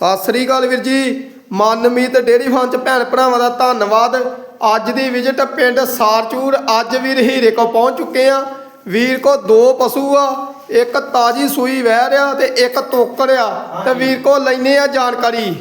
ਸਤਿ ਸ੍ਰੀ ਅਕਾਲ ਵੀਰ ਜੀ। Manmeet dairy farm ਚ ਭੈਣ ਭਰਾਵਾਂ ਦਾ ਧੰਨਵਾਦ। ਅੱਜ ਦੀ ਵਿਜ਼ਿਟ ਪਿੰਡ ਸਾਰਚੂਰ ਅੱਜ ਵੀਰ ਹੀਰੇ ਕੋ ਪਹੁੰਚ ਚੁੱਕੇ ਆ ਵੀਰ ਕੋ ਦੋ ਪਸ਼ੂ ਆ, ਇੱਕ ਤਾਜੀ ਸੂਈ ਵਹਿ ਰਿਆ ਤੇ ਇੱਕ ਤੋਕੜ ਆ। ਤੇ ਵੀਰ ਕੋ ਲੈਨੇ ਆ ਜਾਣਕਾਰੀ।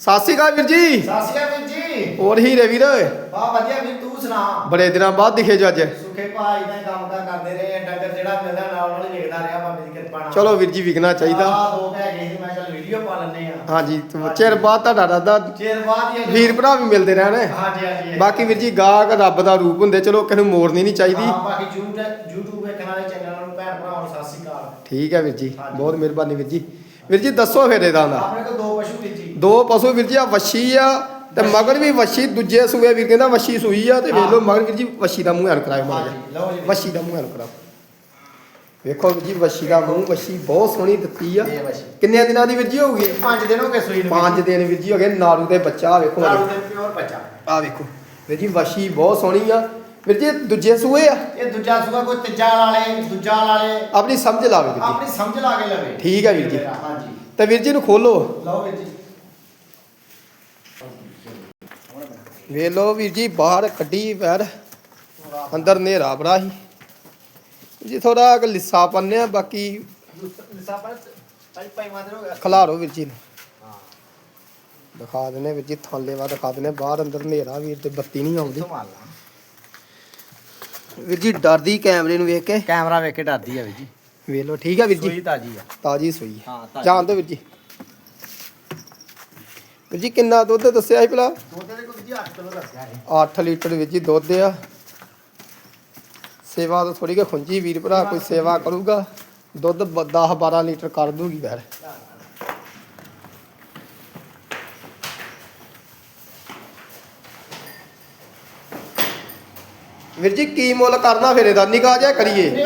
ਸਤਿ ਸ੍ਰੀ ਅਕਾਲ ਵੀਰ ਜੀ। ਸਤਿ ਸ਼੍ਰੀ ਅਕਾਲ ਵੀਰ ਜੀ। ਹੋਰ ਹੀਰੇ ਵੀਰ। ਬਾ ਵਧੀਆ ਵੀਰ ਤੂੰ ਸੁਣਾ। ਬੜੇ ਦਿਨਾਂ ਬਾਅਦ ਦਿਖੇ ਜੋ ਅੱਜ। ਸੁਖੇ ਭਾਈ ਦਾ ਕੰਮ ਕਾਰ ਕਰਦੇ ਰਹੇ ਡੰਗਰ ਜਿਹੜਾ ਮਿਲਦਾ ਨਾਲ ਨਾਲ ਹੀ ਵੇਖਦਾ ਰਿਹਾ ਬਾਬੇ ਦੀ ਕਿਰਪਾ ਨਾਲ। ਚਲੋ ਵੀਰ ਜੀ ਵਿਕਣਾ ਚਾਹੀਦਾ। ਆਹ ਦੋ ਕਹਿ ਗਏ ਸੀ ਮੈਂ ਚੱਲ ਵੀਡੀਓ ਪਾ ਲੈਣੇ ਆ ਹਾਂਜੀ ਚਿਰ ਬਾਅਦ ਤੁਹਾਡਾ ਦਾਦਾ ਚਿਰ ਬਾਅਦ ਹੀ ਵੀਰ ਭਰਾ ਵੀ ਮਿਲਦੇ ਰਹਿਣ। ਹਾਂਜੀ ਹਾਂਜੀ ਬਾਕੀ ਵੀਰ ਜੀ ਗਾਹਕ ਰੱਬ ਦਾ ਰੂਪ ਹੁੰਦੇ ਚਲੋ ਕਿਸੇ ਨੂੰ ਮੋੜਨੀ ਨਹੀਂ ਚਾਹੀਦੀ। ਹਾਂ ਬਾਕੀ YouTube YouTube ਵੇਖਣ ਵਾਲੇ ਚੈਨਲ ਨੂੰ ਭੈਣ ਭਰਾਵਾਂ ਨੂੰ ਸਤਿ ਸ਼੍ਰੀ ਅਕਾਲ। ਠੀਕ ਹੈ ਵੀਰ ਜੀ। ਬਹੁਤ ਮਿਹਰਬਾਨੀ ਵੀਰ ਜੀ। ਵੀਰ ਜੀ ਦੱਸੋ ਫਿਰ ਇਹਦਾ ਦਾ ਆਪਣੇ ਕੋਲ ਦੋ ਪਸ਼ੂ ਵੀਰ ਜੀ। ਦੋ ਪਸ਼ੂ ਵੀਰ ਜੀ ਆ ਵੱਛੀ ਆ ਤੇ ਮਗਰ ਵੀ ਵੱਛੀ ਦੂਜੇ ਸੂਏ ਵੀਰ ਕਹਿੰਦਾ ਵੱਛੀ ਸੂਈ ਆ ਤੇ ਵੇਖ ਲਓ ਮਗਰ ਵੀਰ ਜੀ ਵੱਛੀ ਦਾ ਮੂੰਹ ਐਨ ਕਰਾਇਓ ਲਓ ਜੀ। ਵੱਛੀ ਦਾ ਮੂੰਹ ਐਨ ਕਰਾਓ। ਵੇਖੋ ਵੀਰ ਜੀ ਵੱਛੀ ਦਾ ਮੂੰਹ ਵੱਛੀ ਬਹੁਤ ਸੋਹਣੀ ਦਿੱਤੀ ਆ। ਕਿੰਨੇ ਦਿਨਾਂ ਦੀ ਵੀਰ ਜੀ ਹੋਊਗੀ? ਪੰਜ ਦਿਨ ਹੋ ਗਏ ਸੂਈ ਨੂੰ। ਪੰਜ ਦਿਨ ਵੀਰ ਜੀ ਹੋ ਗਏ ਨਾਰੂ ਦੇ ਬੱਚਾ ਆ ਵੇਖੋ ਨਾਲੂ ਦੇ ਪਿਓਰ ਬੱਚਾ। ਆ ਵੇਖੋ। ਵੀਰ ਜੀ ਵੱਛੀ ਬਹੁਤ ਸੋਹਣੀ ਆ। ਵੀਰ ਜੀ ਦੂਜੇ ਸੂਏ ਆ? ਇਹ ਦੂਜਾ ਸੂਆ ਕੋਈ ਤੀਜਾ ਵਾਲੇ ਦੂਜਾ ਵਾਲੇ ਆਪਣੀ ਸਮਝ ਲਾਵੇ ਵੀਰ ਜੀ। ਆਪਣੀ ਸਮਝ ਲਾ ਕੇ ਲਵੇ। ਠੀਕ ਹੈ ਵੀਰ ਜੀ। ਹਾਂਜੀ। ਤੇ ਵੀਰ ਜੀ ਨੂੰ ਖੋਲੋ। ਲਓ ਵੀਰ ਜੀ। ਵੇਖ ਲਓ ਵੀਰ ਜੀ ਬਾਹਰ ਕੱਢੀ ਵੈਰ ਅੰਦਰ ਹਨੇਰਾ ਬੜਾ ਸੀ। ਜੀ ਥੋੜਾ ਕਿ ਲਿੱਸਾ ਪੰਨਿਆ ਬਾਕੀ ਲਿਸਾ ਪਰ ਭਾਈ ਭਾਈ ਮਾਦਰ ਹੋ ਗਿਆ। ਖਲਾਰੋ ਵੀਰ ਜੀ ਨੂੰ। ਹਾਂ। ਦਿਖਾ ਦਿੰਨੇ ਵੀਰ ਜੀ ਥੱਲੇ ਵਾ ਦਿਖਾ ਦਿੰਨੇ ਬਾਹਰ ਅੰਦਰ ਹਨੇਰਾ ਵੀਰ ਤੇ ਬੱਤੀ ਨਹੀਂ ਆਉਂਦੀ। ਵੀਰ ਜੀ ਡਰਦੀ ਕੈਮਰੇ ਨੂੰ ਵੇਖ ਕੇ। ਕੈਮਰਾ ਵੇਖ ਕੇ ਡਰਦੀ ਆ ਵੀਰ ਜੀ। ਵੇਖ ਲਓ ਠੀਕ ਆ ਵੀਰ ਸੂਈ ਜੀ ਤਾਜੀ ਆ। ਤਾਜੀ ਸੂਈ ਹਾਂ। ਜਾਣ ਦੋ ਵੀਰ ਜੀ। ਵੀਰ ਜੀ ਕਿੰਨਾ ਦੁੱਧ ਦੱਸਿਆ ਸੀ ਭਲਾ? 8 ਕਿਲੋ ਦੱਸਿਆ ਹੈ 8 ਲੀਟਰ ਵੀਰ ਜੀ ਦੁੱਧ ਆ। ਸੇਵਾ ਤਾਂ ਥੋੜੀ ਕਿ ਖੁੰਜੀ ਵੀਰ ਭਰਾ ਕੋਈ ਸੇਵਾ ਕਰੂਗਾ। ਦੁੱਧ 10 12 ਲੀਟਰ ਕਰ ਦੂਗੀ ਵੈਰ ਵੀਰ ਜੀ ਕੀ ਮੁੱਲ ਕਰਨਾ ਫਿਰ ਇਹਦਾ? ਨਿਗਾਹ ਜਿਹਾ ਕਰੀਏ।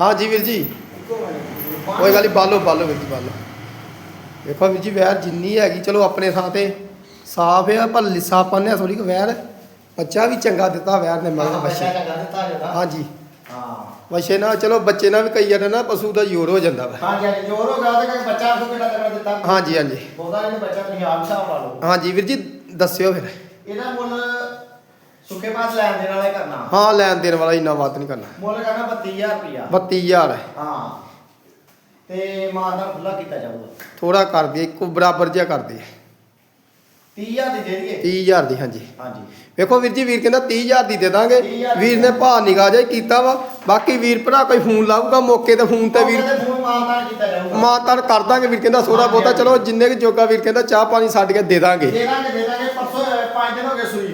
ਹਾਂ ਜੀ ਵੀਰ ਜੀ। ਕੋਈ ਗੱਲ ਬਾਲੋ ਬਾਲੋ ਵੀਰ ਜੀ ਬਾਲੋ। ਵੇਖੋ ਵੀਰ ਜੀ ਵੈਰ ਜਿੰਨੀ ਹੈਗੀ ਚਲੋ ਆਪਣੇ ਥਾਂ ਤੇ ਸਾਫ਼ ਆ ਪਰ ਲਿੱਸਾ ਪੰਨਿਆ ਥੋੜੀ ਕੁ ਵੈਰ। ਬੱਚਾ ਵੀ ਚੰਗਾ ਦਿੱਤਾ ਵੈਰ ਨੇ ਮਗਰ ਬੱਚੇ ਬੱਚਾ ਦਾ ਦਿੱਤਾ ਜਦਾ ਹਾਂਜੀ। ਹਾਂ। ਵਛੇ ਨਾਲ ਚਲੋ ਬੱਚੇ ਨਾਲ ਵੀ ਕਈ ਨਾ ਪਸ਼ੂ ਦਾ ਜ਼ੋਰ ਹੋ ਜਾਂਦਾ ਵਾ। ਹਾਂਜੀ ਹਾਂਜੀ ਜੋਰ ਹੋ ਗਿਆ ਤੇ ਬੱਚਾ ਕੋ ਕਿਹੜਾ ਤਕੜਾ ਦਿੱਤਾ? ਹਾਂਜੀ ਹਾਂਜੀ। ਉਹਦਾ ਇਹਨੇ ਬੱਚਾ ਤੁਸੀਂ ਆਪ ਹਿਸਾਬ ਲਾ ਲਓ। ਹਾਂਜੀ ਵੀਰ ਜੀ ਦੱਸਿਓ ਫਿਰ। ਇਹਦਾ ਮੁੱਲ ਸੁੱਕੇ ਪਾਸ ਲੈਣ ਦੇਣ ਵਾਲੇ ਕਰਨਾ। ਹਾਂ ਲੈਣ ਦੇਣ ਵਾਲਾ ਇੰਨਾ ਵੱਧ ਨਹੀਂ ਕਰਨਾ। ਮੁੱਲ ਕਰਨਾ 32000 ਰੁਪਿਆ 32000 ਹੈ। ਹਾਂ। ਤੇ ਮਾਨਦਾਰ ਖੁੱਲਾ ਕੀਤਾ ਜਾਊਗਾ। ਥੋੜਾ ਕਰ ਦਈਏ ਇੱਕੋ ਬਰਾਬਰ ਜਿਹਾ ਕਰ ਦਈਏ। 30000 ਦੀ ਦੇ ਦੀ ਹਾਂਜੀ। ਹਾਂਜੀ। ਵੇਖੋ ਵੀਰ ਜੀ ਵੀਰ ਕਹਿੰਦਾ 30000 ਦੀ ਦੇ ਦਾਂਗੇ। ਵੀਰ ਨੇ ਭਾ ਨਿਗਾਹ ਜਾਈ ਕੀਤਾ ਵਾ। ਬਾਕੀ ਵੀਰ ਭਰਾ ਕੋਈ ਫੋਨ ਲਾਊਗਾ ਮੌਕੇ ਤੇ ਫੋਨ ਤੇ ਵੀਰ ਫੋਨ ਮਾਰਦਾ ਕਰ ਦਾਂਗੇ ਵੀਰ ਕਹਿੰਦਾ ਸੋਦਾ ਬੋਤਾ ਚਲੋ ਜਿੰਨੇ ਕੁ ਜੋਗਾ ਵੀਰ ਕਹਿੰਦਾ ਚਾਹ ਪਾਣੀ ਛੱਡ ਕੇ ਦੇ ਦਾਂਗੇ।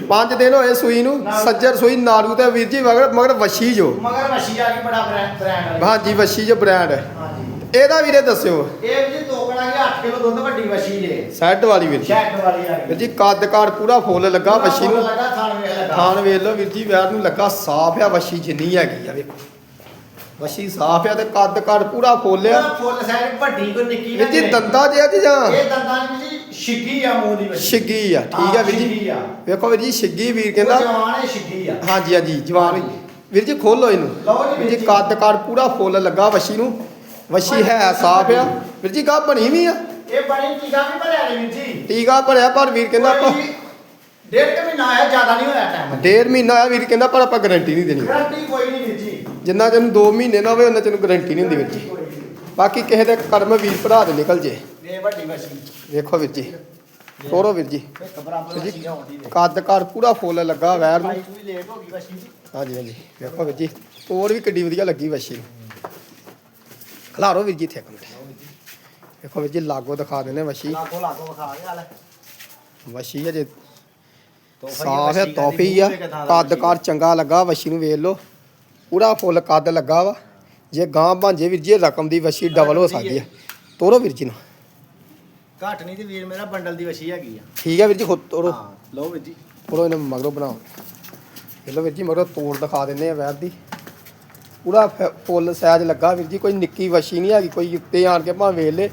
ਪੰਜ ਦਿਨ ਹੋਏ ਸੂਈ ਨੂੰ ਸੱਜਰ ਸੂਈ ਨਾਰੂ ਤੇ ਵੀਰ ਜੀ ਮਗਰ ਮਗਰ ਵਸ਼ੀ ਜੋ। ਮਗਰ ਮੱਛੀ ਆ ਗਈ ਬੜਾ ਬ੍ਰੈਂਡ ਵਾਲੀ। ਹਾਂਜੀ ਵਸ਼ੀ ਜੋ ਬ੍ਰਾਂਡ। ਹੈ ਹਾਂਜੀ। ਇਹਦਾ ਵੀਰੇ ਦੱਸਿਓ। ਇਹ ਵੀ ਜੀ ਪਾਵਾਂਗੇ ਵਾਲੀ ਵੀਰ ਜੀ। ਵੀਰ ਜੀ ਕੱਦ ਕਾਰ ਪੂਰਾ ਫੁੱਲ ਲੱਗਾ ਵਸ਼ੀ ਨੂੰ ਫੁੱਲ ਵੇਖ ਲਓ ਵੀਰ ਜੀ ਵਿਆਹ ਨੂੰ ਲੱਗਾ ਸਾਫ਼ ਆ ਵਸ਼ੀ ਜਿੰਨੀ ਹੈਗੀ ਆ ਵੇਖੋ। ਵਸ਼ੀ ਸਾਫ਼ ਆ ਤੇ ਕੱਦ ਕਾਰ ਪੂਰਾ ਫੁੱਲ ਆ। ਫੁੱਲ ਸਾਈਡ ਵੱਡੀ ਕੋਈ ਨਿੱਕੀ ਵੀਰ ਜੀ ਦੰਦਾ ਜਿਹਾ ਜੀ ਜਾਂ? ਇਹ ਦੰਦਾਂ ਦੀ ਜੀ ਛਿੱਗੀ ਆ ਮੂੰਹ ਦੀ ਵਸ਼ੀ ਛਿੱਗੀ ਆ ਠੀਕ ਆ ਵੀਰ ਜੀ। ਵੇਖੋ ਵੀਰ ਜੀ ਛਿੱਗੀ ਵੀਰ ਕਹਿੰਦਾ। ਜਵਾਨ ਇਹ ਛਿੱਗੀ ਆ। ਹਾਂਜੀ ਹਾਂਜੀ ਜਵਾਨ ਵੀਰ ਜੀ ਖੋਲੋ ਇਹਨੂੰ। ਵੀਰ ਜੀ। ਕੱਦ ਕਾਰ ਪੂਰਾ ਫੁੱਲ ਲੱਗਾ ਵਸ਼ੀ ਨੂੰ। ਵਸ਼ੀ ਹੈ ਸਾਫ਼ ਆ। ਵੀਰ ਜੀ ਗਾ ਬਣੀ ਵੀ ਆ। ਇਹ ਬੜੀ ਟੀਕਾ ਵੀ ਭਰਿਆ ਨੇ ਵੀਰ ਜੀ। ਟੀਕਾ ਭਰਿਆ ਪਰ ਵੀਰ ਕਹਿੰਦਾ ਆਪਾਂ ਡੇਢ ਕੁ ਮਹੀਨਾ ਆਇਆ ਜ਼ਿਆਦਾ ਨਹੀਂ ਹੋਇਆ ਟਾਈਮ ਡੇਢ ਮਹੀਨਾ ਆ ਵੀਰ ਕਹਿੰਦਾ ਪਰ ਆਪਾਂ ਗਾਰੰਟੀ ਨਹੀਂ ਦੇਣੀ। ਗਰੰਟੀ ਕੋਈ ਨਹੀਂ ਵੀਰ ਜੀ। ਜਿੰਨਾ ਤੈਨੂੰ 2 ਮਹੀਨੇ ਨਾ ਹੋਵੇ ਉਹਨਾਂ ਤੈਨੂੰ ਗਾਰੰਟੀ ਨਹੀਂ ਹੁੰਦੀ ਵੀਰ ਜੀ। ਬਾਕੀ ਕਿਸੇ ਦੇ ਕਰਮ ਵੀਰ ਭਰਾ ਦੇ ਨਿਕਲ ਜੇ। ਇਹ ਵੱਡੀ ਵਸ਼ੀ। ਵੇਖੋ ਵੀਰ ਜੀ। ਤੋਰੋ ਵੀਰ ਜੀ। ਕੱਦ ਕਾਰ ਪੂਰਾ ਫੁੱਲ ਲੱਗਾ ਵੈਰ ਨੂੰ। ਹਾਂਜੀ ਹਾਂਜੀ। ਵੇਖੋ ਵੀਰ ਜੀ ਤੋਰ ਵੀ ਕਿੱਡੀ ਵਧੀਆ ਲੱਗੀ ਵਸ਼ੀ। ਨੂੰ ਖਲਾਰੋ ਵੀਰ ਜੀ ਇੱਥੇ ਇੱਕ ਮਿੰਟ ਵੇਖੋ ਵੀਰ ਜੀ ਲਾਗੋ ਦਿਖਾ ਦਿੰਦੇ ਵਸ਼ੀ। ਲਾਗੋ ਲਾਗੋ ਵਿਖਾ ਦੇ ਹਾਲ। ਵਸ਼ੀ ਅਜੇ ਸਾਫ਼ ਹੈ ਤੋਹਫੀ ਆ। ਕਿੱਦਾਂ ਕਾਰ ਚੰਗਾ ਲੱਗਾ ਵਸ਼ੀ ਨੂੰ ਵੇਖ ਲਓ। ਪੂਰਾ ਫੁੱਲ ਕੱਦ ਲੱਗਾ ਵਾ। ਜੇ ਗਾਂ ਭਾਂਜੇ ਵੀਰ ਜੀ ਰਕਮ ਦੀ ਵਸ਼ੀ ਡਬਲ ਹੋ ਸਕਦੀ ਹੈ। ਤੋਰੋ ਵੀਰ ਜੀ ਨੂੰ। ਘੱਟ ਨਹੀਂ ਤੇ ਵੀਰ ਮੇਰਾ ਬੰਡਲ ਦੀ ਵਸ਼ੀ ਹੈਗੀ ਆ। ਠੀਕ ਹੈ ਵੀਰ ਜੀ ਖੁਦ ਤੋਰੋ। ਲਓ ਵੀਰ ਜੀ। ਤੋਰੋ ਇਹਨੂੰ ਮਗਰੋਂ ਬਣਾਓ। ਇਹ ਲਓ ਵੀਰ ਜੀ ਮਗਰੋਂ ਤੋੜ ਦਿਖਾ ਦਿੰਦੇ ਆ ਵੈਰ ਦੀ। ਪੂਰਾ ਫ- ਫੁੱਲ ਸਾਈਜ਼ ਲੱਗਾ ਵੀਰ ਜੀ ਕੋਈ ਨਿੱਕੀ ਵਸ਼ੀ ਨਹੀਂ ਹੈਗੀ ਕੋਈ ਉੱਤੇ ਆਣ ਕੇ ਭਾਵੇਂ ਵੇਖ ਲੇ।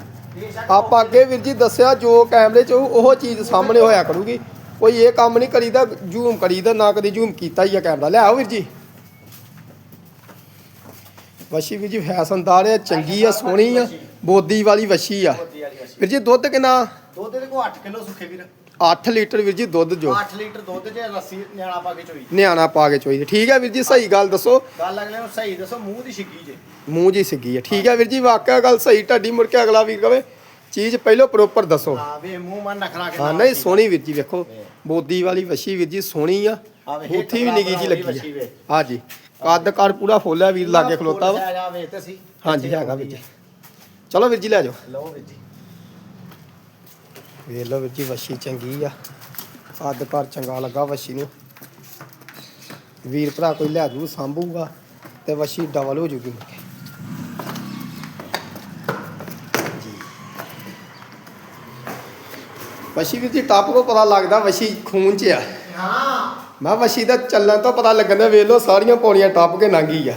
ਆਪਾਂ ਅੱਗੇ ਵੀਰ ਜੀ ਦੱਸਿਆ ਜੋ ਕੈਮਰੇ 'ਚ ਹੋਊ, ਉਹ ਚੀਜ਼ ਸਾਹਮਣੇ ਹੋਇਆ ਕਰੂਗੀ। ਕੋਈ ਇਹ ਕੰਮ ਨਹੀਂ ਕਰੀਦਾ ਜ਼ੂਮ ਕਰੀਦਾ ਨਾ ਕਦੀ ਜ਼ੂਮ ਕੀਤਾ ਹੀ ਆ ਕੈਮਰਾ। ਲੈ ਆਓ ਵੀਰ ਜੀ। ਵਸ਼ੀ ਵੀਰ ਜੀ ਫੈਸ਼ਨਦਾਰ ਆ ਚੰਗੀ ਆ ਸੋਹਣੀ ਆ ਬੋਦੀ ਵਾਲੀ ਵਸ਼ੀ ਆ। ਵੀਰ ਜੀ ਦੁੱਧ ਕਿੰਨਾ? ਦੁੱਧ ਦੇ ਕੋ 8 ਕਿਲੋ ਸੁੱਕੇ ਵੀਰ। 8 ਲੀਟਰ ਵੀਰ ਜੀ ਦੁੱਧ ਜੋ। 8 ਲੀਟਰ ਦੁੱਧ ਚ ਰੱਸੀ ਨਿਆਣਾ ਪਾ ਕੇ ਚੋਈ। ਨਿਆਣਾ ਪਾ ਕੇ ਚੋਈ ਠੀਕ ਹੈ ਵੀਰ ਜੀ ਸਹੀ ਗੱਲ ਦੱਸੋ। ਗੱਲ ਅਗਲੇ ਨੂੰ ਸਹੀ ਦੱਸੋ ਮੂੰਹ ਦੀ ਛਿੱਗੀ ਜੇ। ਮੂੰਹ ਜੀ ਸਿੱਗੀ ਹੈ ਠੀਕ ਹੈ ਵੀਰ ਜੀ ਵਾਕਿਆ ਗੱਲ ਸਹੀ ਢਾਡੀ ਮੁੜ ਕੇ ਅਗਲਾ ਵੀਰ ਕਵੇ ਚੀਜ਼ ਪਹਿਲਾਂ ਪ੍ਰੋਪਰ ਦੱਸੋ। ਹਾਂ ਵੇ ਮੂੰਹ ਮਨ ਨਖਰਾ ਕੇ ਹਾਂ ਨਹੀਂ। ਸੋਹਣੀ ਵੀਰ ਜੀ ਵੇਖੋ ਬੋਦੀ ਵਾਲੀ ਵਸ਼ੀ ਵੀਰ ਜੀ ਸੋਹਣੀ ਆ। ਵੇ, ਉੱਥੀ ਵੀ ਨਿੱਗੀ ਜੀ ਲੱਗੀ ਵੇ। ਆ ਹਾਂਜੀ ਕੱਦ ਕਰ ਪੂਰਾ ਫੁੱਲਿਆ ਵੀਰ ਲਾਗੇ ਖਲੋਤਾ ਵਾ। ਜਾ ਵੇ ਹਾਂਜੀ ਹੈਗਾ ਵੀਰ ਜੀ। ਚਲੋ ਵੀਰ ਜੀ ਲੈ ਜਾਓ। ਲਓ ਵੀਰ ਜੀ। ਵੇਖ ਲਓ ਵੀਰ ਜੀ ਵਸ਼ੀ ਚੰਗੀ ਆ। ਕੱਦ ਕਰ ਚੰਗਾ ਲੱਗਾ ਵਸ਼ੀ ਨੂੰ। ਵੀਰ ਭਰਾ ਕੋਈ ਲੈ ਜੂ ਸੰਭੂਗਾ ਤੇ ਵਸ਼ੀ ਡਬਲ ਹੋ ਜੂਗੀ ਵਸ਼ੀ ਵੀਰ ਜੀ ਟੱਪ ਕੋ ਪਤਾ ਲੱਗਦਾ ਵਸ਼ੀ ਖੂਨ ਚ ਆ। ਹਾਂ ਮੈਂ ਵਸ਼ੀ ਦਾ ਚੱਲਣ ਤੋਂ ਪਤਾ ਲੱਗਣ ਦਾ ਵੇਖ ਲਓ ਸਾਰੀਆਂ ਪੌੜੀਆਂ ਟੱਪ ਕੇ ਲੰਘੀ ਆ।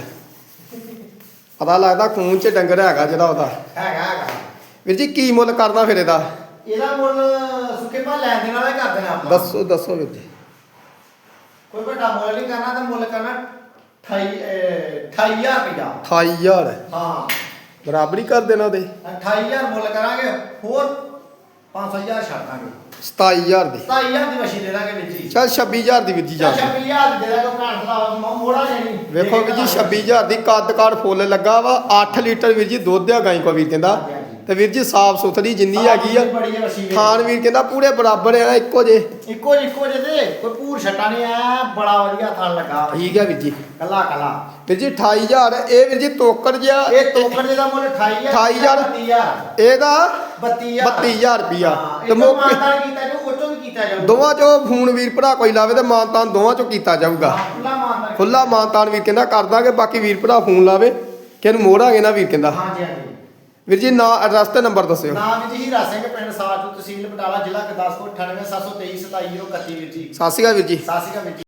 ਪਤਾ ਲੱਗਦਾ ਖੂਨ ਚ ਡੰਗਰ ਹੈਗਾ ਜਿਹੜਾ ਉਹਦਾ। ਹੈਗਾ ਹੈਗਾ। ਵੀਰ ਜੀ ਕੀ ਮੁੱਲ ਕਰਨਾ ਫਿਰ ਇਹਦਾ? ਇਹਦਾ ਮੁੱਲ ਸੁੱਕੇ ਪਾ ਲੈਣ ਦੇ ਨਾਲ ਹੀ ਕਰ ਦੇਣਾ ਆਪਾਂ। ਦੱਸੋ ਦੱਸੋ ਵੀਰ ਜੀ। ਕੋਈ ਵੱਡਾ ਮੁੱਲ ਨਹੀਂ ਕਰਨਾ ਤਾਂ ਮੁੱਲ ਕਰਨਾ 28 28000 ਰੁਪਇਆ 28000 ਹਾਂ? ਬਰਾਬਰੀ ਕਰ ਦੇਣਾ ਉਹਦੇ 28000 ਮੁੱਲ ਕਰਾਂਗੇ ਹੋਰ 5000 ਛੱਡ ਦਾਂਗੇ। 27000 ਦੀ। 27000 ਦੀ ਮਸ਼ੀਨ ਦੇ ਦਾਂਗੇ ਵੀਰ ਜੀ। ਚਲ 26000 ਦੀ ਵੀਰ ਜੀ ਜਾ 26000 ਦੀ ਦੇ ਦਾਂਗੇ ਭੈਣ ਭਰਾ ਮੋੜਾ ਜਾਣੀ ਵੇਖੋ ਵੀਰ ਜੀ 26000 ਦੀ ਕੱਦ ਕਾਰ ਫੁੱਲ ਲੱਗਾ ਵਾ 8 ਲੀਟਰ ਵੀਰ ਜੀ ਦੁੱਧ ਆ ਗਾਈ ਕੋ ਵੀਰ ਕਹਿੰਦਾ। ਤੇ ਵੀਰ ਜੀ ਸਾਫ਼ ਸੁਥਰੀ ਜਿੰਨੀ ਹੈਗੀ ਆ ਬੜੀ ਮਸ਼ੀਨ ਖਾਨ ਵੀਰ ਕਹਿੰਦਾ ਪੂਰੇ ਬਰਾਬਰ ਆ ਇੱਕੋ ਜੇ ਇੱਕੋ ਜਿਹੇ- ਇੱਕੋ ਜਿਹੇ ਤੇ ਕੋਈ ਪੂਰ ਛੱਟਾ ਨਹੀਂ ਆਇਆ ਬੜਾ ਵਧੀਆ ਥਣ ਲੱਗਾ ਠੀਕ ਹੈ ਵੀਰ ਜੀ। ਕੱਲਾ ਕੱਲਾ। ਵੀਰ ਜੀ 28000 ਇਹ ਵੀਰ ਜੀ ਤੋਕੜ ਜਿਹਾ ਇਹ ਤੋਕੜ ਦੇ ਦਾ ਮੁੱਲ 28000 ਅਠਾਈ ਹਜ਼ਾਰ। 32000 ਇਹਦਾ 32000 32000 ਰੁਪਿਆ ਤੇ ਤੇ ਮੌਕੇ ਕੀਤਾ ਜੋ ਉਹ ਚੋਂ ਵੀ ਕੀਤਾ ਜਾਊਗਾ ਦੋਵਾਂ ਚੋਂ ਫੋਨ ਵੀਰ ਭਰਾ ਕੋਈ ਲਾਵੇ ਤੇ ਮਾਨਤਾਨ ਦੋਵਾਂ ਚੋਂ ਕੀਤਾ ਜਾਊਗਾ। ਖੁੱਲਾ ਮਾਨਤਾਨ ਖੁੱਲਾ ਮਾਨਤਾਨ ਵੀਰ ਕਹਿੰਦਾ ਕਰ ਦਾਂਗੇ ਬਾਕੀ ਵੀਰ ਭਰਾ ਫੋਨ ਲਾਵੇ। ਕਿ ਇਹਨੂੰ ਮੋੜਾਂਗੇ ਨਾ ਵੀਰ ਕਹਿੰਦਾ। ਹਾਂਜੀ ਹਾਂਜੀ। ਵੀਰ ਜੀ ਨਾਂ ਐਡਰੈਸ ਤੇ ਨੰਬਰ ਦੱਸਿਓ। ਨਾਮ ਜੀ ਹੀਰਾ ਸਿੰਘ ਪਿੰਡ ਸਾਜੂ ਤਹਿਸੀਲ ਬਟਾਲਾ ਜ਼ਿਲ੍ਹਾ ਗੁਰਦਾਸਪੁਰ 98723 27031 ਵੀਰ ਜੀ। ਅਕਾਲ ਵੀਰ ਜੀ। ਅਕਾਲ ਵੀਰ ਜੀ।